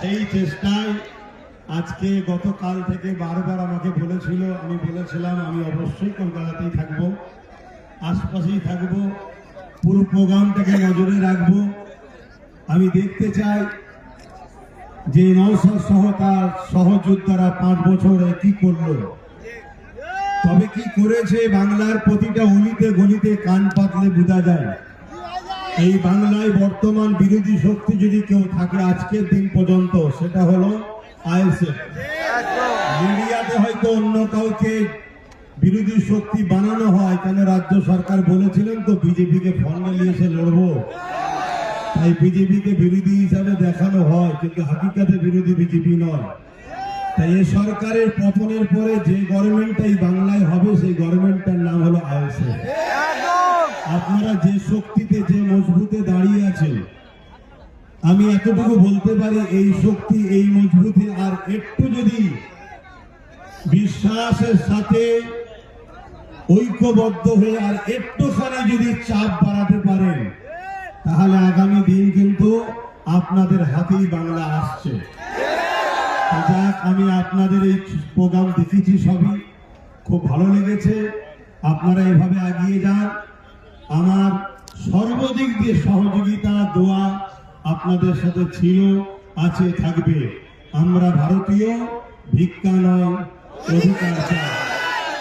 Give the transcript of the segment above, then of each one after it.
সেই চেষ্টায় আজকে গতকাল থেকে বারবার আমাকে বলেছিল, আমি বলেছিলাম, আমি অবশ্যই কলকাতাতেই থাকব, আশপাশেই থাকব, পুরো প্রোগ্রামটাকে নজরে রাখব। আমি দেখতে চাই যে নৌসাদ সহ তার সহযোদ্ধারা পাঁচ বছরে কি করল। তবে কি করেছে বাংলার প্রতিটা অলিতে গলিতে কান পাতলে বোঝা যায় এই বাংলায় বর্তমান বিরোধী শক্তি যদি কেউ থাকে আজকের দিন পর্যন্ত, সেটা হলো মিডিয়াতে হয়তো অন্য কাউকে বিরোধী শক্তি বানানো হয়, কেন রাজ্য সরকার বলেছিলেন তো, বিজেপিকে ফন্ডে নিয়ে এসে লড়বো। তাই বিজেপিকে বিরোধী হিসাবে দেখানো হয়, কিন্তু হাকিকাতে বিরোধী বিজেপি নয়। তাই এই সরকারের পতনের পরে যে গভর্নমেন্টটাই বাংলায় হবে, সেই গভর্নমেন্টটার নাম হলো আইএসএফ। আপনারা যে শক্তিতে, যে মজবুতে দাঁড়িয়ে আছেন, আমি এতটুকু বলতে পারি, এই শক্তি, এই মজবুতে, আর একটু যদি বিশ্বাসের সাথে ঐক্যবদ্ধ হয়ে আর একটুখানি যদি চাপ বাড়াতে পারেন, তাহলে আগামী দিন কিন্তু আপনাদের হাতেই বাংলা আসছে। যাক, আমি আপনাদের এই প্রোগ্রাম দেখেছি সবই। খুব ভালো লেগেছে। আপনারা এভাবে এগিয়ে যান। আমার সর্বদিক দিয়ে সহযোগিতা, দোয়া আপনাদের সাথে ছিল, আছে, থাকবে। আমরা ভারতীয়, ভিক্ষা নয়, অধিকার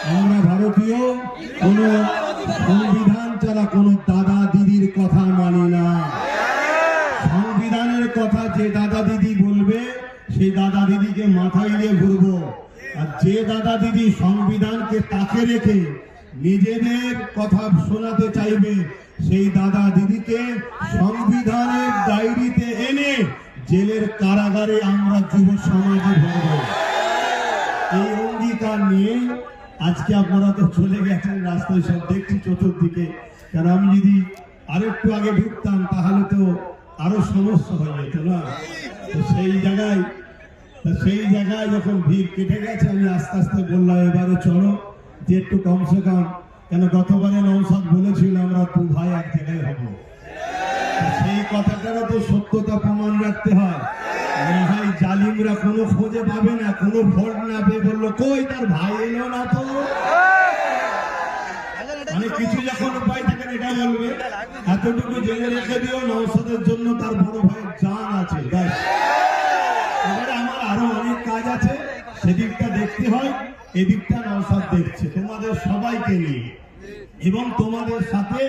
আমরা ভারতীয়, কোন সংবিধান ছাড়া কোন দাদা দিদির কথা মানি না। সংবিধানের কথা যে দাদা দিদি বলবে, সেই দাদা দিদিকে মাথায় নিয়ে ঘুরবো। আর যে দাদা দিদি সংবিধানকে তাকে রেখে নিজেদের কথা শোনাতে চাইবে সেই দাদা দিদিকে সংবিধানের ডায়েরিতে এনে জেলের কারাগারে আমরা যুব সমাজে ভরব। এই অঙ্গীকার নিয়ে আজকে আপনারা তো চলে গেছেন রাস্তায় সব দেখছি চতুর্দিকে। কারণ আমি যদি আরেকটু আগে ঢুকতাম, তাহলে তো আরও সমস্যা হয়ে যেত না? সেই জায়গায় সেই জায়গায় যখন ভিড় কেটে গেছে, আমি আস্তে আস্তে বললাম, এবারে চলো। যে একটু কমসে কম। কেন গতবারে নৌসাদ বলেছিল, আমরা দু ভাই এক জায়গায় হব। সেই কথাটারও তো সত্যতা প্রমাণ রাখতে হয়। হয় জালিমরা কোনো খোঁজে পাবে না, কোনো ভোট না পেয়ে বলল, কই তার ভাই এলো না তো? মানে কিছু যখন উপায় থাকেন এটা বলবে। এতটুকু জেনে রেখে দিও নৌসাদের জন্য তার বড় ভাইয়ের জান আছে, ব্যাস। এদিকটা নৌসাদ দেখছে। তোমাদের সবাইকে নিয়ে। এবং তোমাদের সাথে